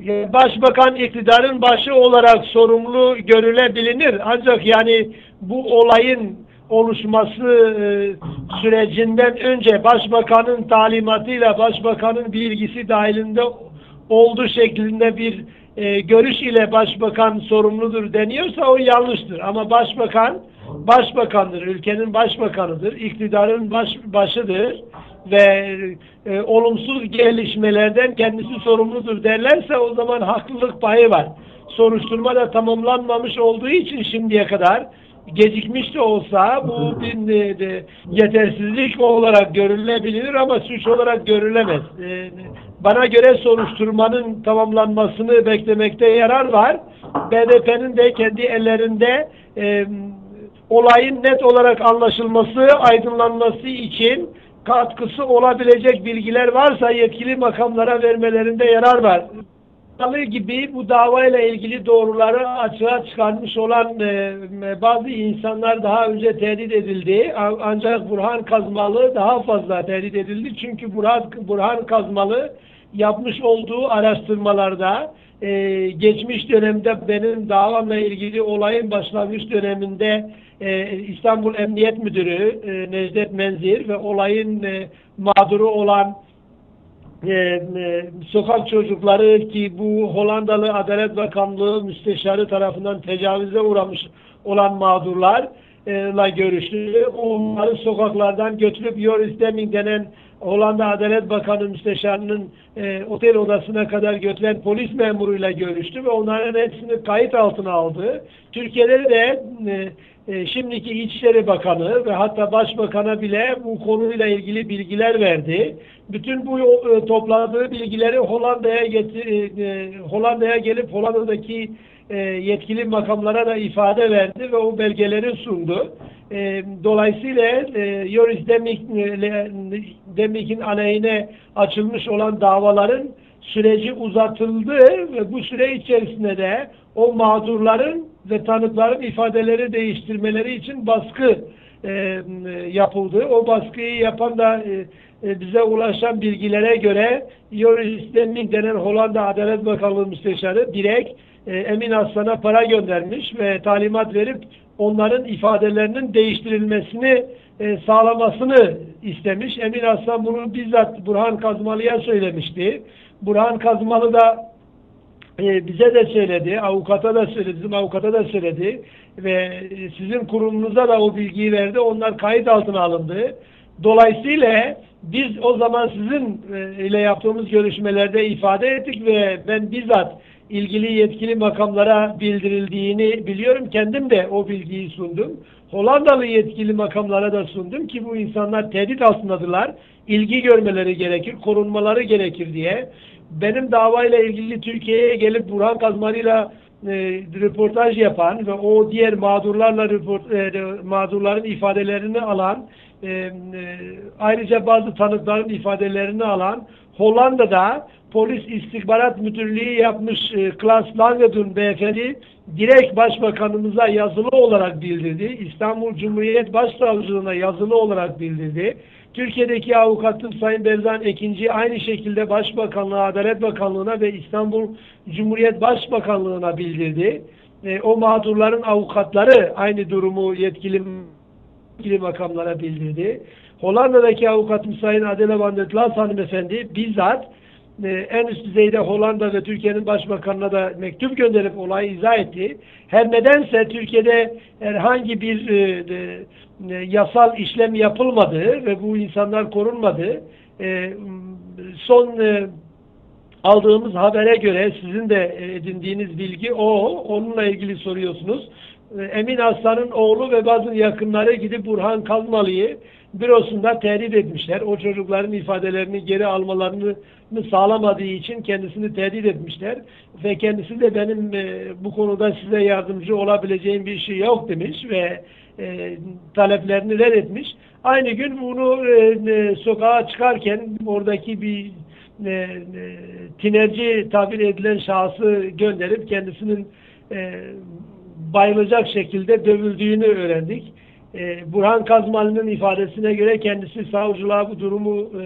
e, başbakan iktidarın başı olarak sorumlu görülebilir. Ancak yani bu olayın oluşması e, sürecinden önce başbakanın talimatıyla başbakanın bilgisi dahilinde olduğu şeklinde bir e, görüş ile başbakan sorumludur deniyorsa o yanlıştır. Ama başbakan başbakandır, ülkenin başbakanıdır, iktidarın baş, başıdır ve e, olumsuz gelişmelerden kendisi sorumludur derlerse o zaman haklılık payı var. Soruşturma da tamamlanmamış olduğu için şimdiye kadar gecikmiş de olsa bu bir de, de, yetersizlik olarak görülebilir ama suç olarak görülemez. E, bana göre soruşturmanın tamamlanmasını beklemekte yarar var. BDP'nin de kendi ellerinde e, olayın net olarak anlaşılması, aydınlanması için katkısı olabilecek bilgiler varsa yetkili makamlara vermelerinde yarar var. Dalı gibi bu davayla ilgili doğruları açığa çıkarmış olan e, bazı insanlar daha önce tehdit edildi. Ancak Burhan Kazmalı daha fazla tehdit edildi. Çünkü Burhan, Burhan Kazmalı yapmış olduğu araştırmalarda e, geçmiş dönemde benim davamla ilgili olayın başlangıç döneminde e, İstanbul Emniyet Müdürü e, Necdet Menzir ve olayın e, mağduru olan e, e, sokak çocukları ki bu Hollandalı Adalet Bakanlığı müsteşarı tarafından tecavüze uğramış olan mağdurlarla görüştü. Onları sokaklardan götürüp Joris Deming denen Hollanda Adalet Bakanı müsteşarının e, otel odasına kadar götüren polis memuruyla görüştü ve onların hepsini kayıt altına aldı. Türkiye'de de e, e, şimdiki İçişleri Bakanı ve hatta Başbakan'a bile bu konuyla ilgili bilgiler verdi. Bütün bu e, topladığı bilgileri Hollanda'ya getir, e, Hollanda'ya gelip Hollanda'daki e, yetkili makamlara da ifade verdi ve o belgeleri sundu. E, dolayısıyla e, Yoris Demik, e, Demik'in aleyhine açılmış olan davaların süreci uzatıldı ve bu süre içerisinde de o mağdurların ve tanıkların ifadeleri değiştirmeleri için baskı e, yapıldı. O baskıyı yapan da e, e bize ulaşan bilgilere göre Joris Deming denen Hollanda Adalet Bakanlığı Müsteşarı direkt e, Emin Aslan'a para göndermiş ve talimat verip onların ifadelerinin değiştirilmesini e, sağlamasını istemiş. Emin Aslan bunu bizzat Burhan Kazmalı'ya söylemişti. Burhan Kazmalı da e, bize de söyledi, avukata da söyledi, bizim avukata da söyledi ve e, sizin kurumunuza da o bilgiyi verdi. Onlar kayıt altına alındı. Dolayısıyla biz o zaman sizin e, ile yaptığımız görüşmelerde ifade ettik ve ben bizzat ilgili yetkili makamlara bildirildiğini biliyorum. Kendim de o bilgiyi sundum. Hollandalı yetkili makamlara da sundum ki bu insanlar tehdit altındadılar. İlgi görmeleri gerekir, korunmaları gerekir diye. Benim davayla ilgili Türkiye'ye gelip Burhan Kazmari'yle e, röportaj yapan ve o diğer mağdurlarla report, e, mağdurların ifadelerini alan e, e, ayrıca bazı tanıkların ifadelerini alan Hollanda'da Polis İstihbarat Müdürlüğü yapmış e, Klaas Langedun beyefendi direkt başbakanımıza yazılı olarak bildirdi. İstanbul Cumhuriyet Başsavcılığına yazılı olarak bildirdi. Türkiye'deki avukatım Sayın Berzan Ekinci aynı şekilde Başbakanlığa, Adalet Bakanlığı'na ve İstanbul Cumhuriyet Başbakanlığı'na bildirdi. E, o mağdurların avukatları aynı durumu yetkili, yetkili makamlara bildirdi. Hollanda'daki avukatım Sayın Adele van der Klaas hanımefendi bizzat e, en üst düzeyde Hollanda ve Türkiye'nin başbakanına da mektup gönderip olayı izah etti. Her nedense Türkiye'de herhangi bir e, e, yasal işlem yapılmadı ve bu insanlar korunmadı. E, son e, aldığımız habere göre sizin de edindiğiniz bilgi o. Onunla ilgili soruyorsunuz. E, Emin Aslan'ın oğlu ve bazı yakınları gidip Burhan Kazmalı'yı bürosunda tehdit etmişler. O çocukların ifadelerini geri almalarını sağlamadığı için kendisini tehdit etmişler. Ve kendisi de benim e, bu konuda size yardımcı olabileceğim bir şey yok demiş ve e, taleplerini reddetmiş. Aynı gün bunu e, e, sokağa çıkarken oradaki bir e, e, tinerci tabir edilen şahsı gönderip kendisinin e, bayılacak şekilde dövüldüğünü öğrendik. E, Burhan Kazmalı'nın ifadesine göre kendisi savcılığa bu durumu e,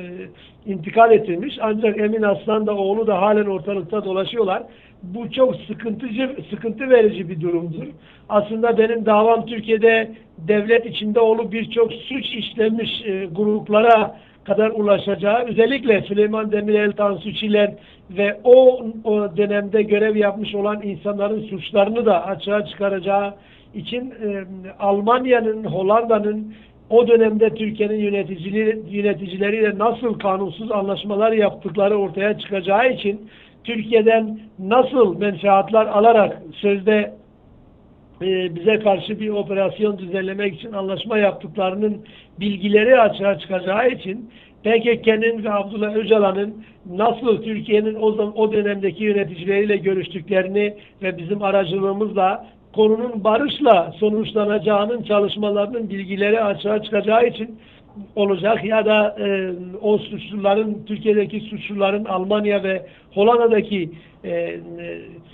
intikal ettirmiş. Ancak Emin Aslan da oğlu da halen ortalıkta dolaşıyorlar. Bu çok sıkıntıcı, sıkıntı verici bir durumdur. Aslında benim davam Türkiye'de devlet içinde olup birçok suç işlemiş e, gruplara kadar ulaşacağı, özellikle Süleyman Demirel, Tansu Çiller ve o, o dönemde görev yapmış olan insanların suçlarını da açığa çıkaracağı için e, Almanya'nın, Hollanda'nın o dönemde Türkiye'nin yöneticileri, yöneticileriyle nasıl kanunsuz anlaşmalar yaptıkları ortaya çıkacağı için Türkiye'den nasıl menfaatler alarak sözde e, bize karşı bir operasyon düzenlemek için anlaşma yaptıklarının bilgileri açığa çıkacağı için PKK'nın ve Abdullah Öcalan'ın nasıl Türkiye'nin o, o dönemdeki yöneticileriyle görüştüklerini ve bizim aracılığımızla konunun barışla sonuçlanacağının çalışmalarının bilgileri açığa çıkacağı için olacak ya da e, o suçluların Türkiye'deki suçluların Almanya ve Hollanda'daki e, e,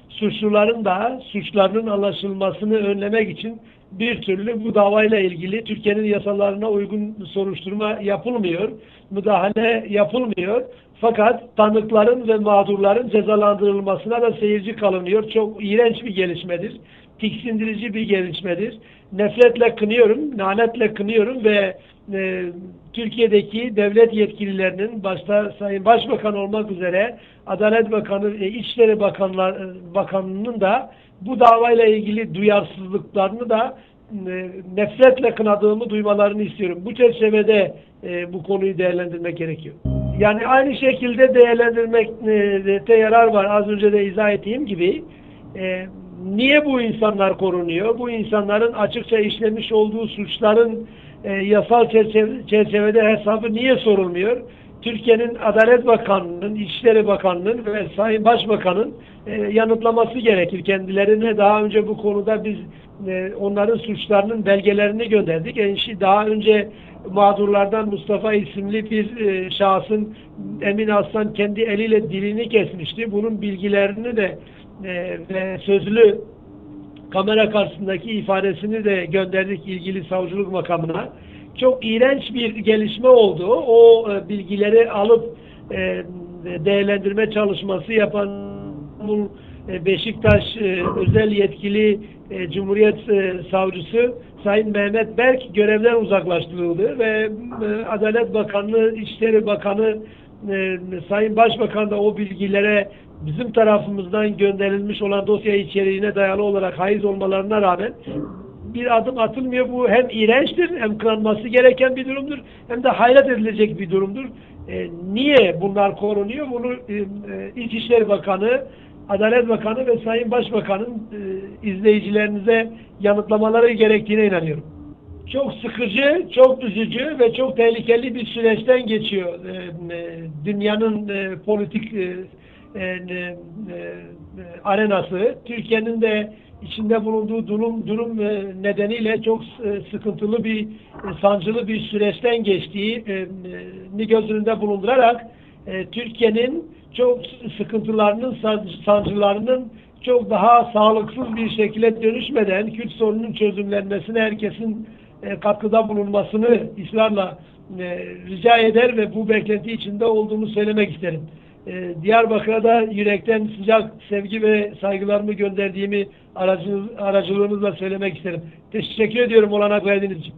suçluların da suçlarının anlaşılmasını önlemek için bir türlü bu davayla ilgili Türkiye'nin yasalarına uygun soruşturma yapılmıyor, müdahale yapılmıyor. Fakat tanıkların ve mağdurların cezalandırılmasına da seyirci kalınıyor. Çok iğrenç bir gelişmedir. Tiksindirici bir gelişmedir. Nefretle kınıyorum, lanetle kınıyorum ve e, Türkiye'deki devlet yetkililerinin başta Sayın Başbakan olmak üzere Adalet Bakanı, e, İçişleri Bakanlar, e, Bakanı'nın da bu davayla ilgili duyarsızlıklarını da e, nefretle kınadığımı duymalarını istiyorum. Bu çerçevede e, bu konuyu değerlendirmek gerekiyor. Yani aynı şekilde değerlendirmekte yarar var. Az önce de izah ettiğim gibi e, niye bu insanlar korunuyor? Bu insanların açıkça işlemiş olduğu suçların e, yasal çerçeve, çerçevede hesabı niye sorulmuyor? Türkiye'nin Adalet Bakanı'nın, İçişleri Bakanı'nın ve Sayın Başbakan'ın e, yanıtlaması gerekir. Kendilerine daha önce bu konuda biz e, onların suçlarının belgelerini gönderdik. Yani daha önce mağdurlardan Mustafa isimli bir e, şahsın Emin Aslan kendi eliyle dilini kesmişti. Bunun bilgilerini de e, ve sözlü kamera karşısındaki ifadesini de gönderdik ilgili savcılık makamına. Çok iğrenç bir gelişme oldu. O e, bilgileri alıp e, değerlendirme çalışması yapan bu e, Beşiktaş özel yetkili Cumhuriyet Savcısı Sayın Mehmet Berk görevden uzaklaştırıldı ve Adalet Bakanlığı, İçişleri Bakanı Sayın Başbakan da o bilgilere bizim tarafımızdan gönderilmiş olan dosya içeriğine dayalı olarak haiz olmalarına rağmen bir adım atılmıyor. Bu hem iğrençtir hem kınanması gereken bir durumdur hem de hayret edilecek bir durumdur. E, niye bunlar korunuyor? Bunu e, e, İçişleri Bakanı, Adalet Bakanı ve Sayın Başbakan'ın e, izleyicilerinize yanıtlamaları gerektiğine inanıyorum. Çok sıkıcı, çok üzücü ve çok tehlikeli bir süreçten geçiyor e, e, dünyanın e, politik e, e, e, arenası. Türkiye'nin de içinde bulunduğu durum durum e, nedeniyle çok e, sıkıntılı bir e, sancılı bir süreçten geçtiği ni göz önünde bulundurarak Türkiye'nin çok sıkıntılarının sancılarının çok daha sağlıksız bir şekilde dönüşmeden Kürt sorunun çözümlenmesine herkesin katkıda bulunmasını ısrarla rica eder ve bu beklenti içinde olduğumu söylemek isterim. Diyarbakır'a da yürekten sıcak sevgi ve saygılarımı gönderdiğimi aracılığınızla söylemek isterim. Teşekkür ediyorum olanak verdiğiniz için.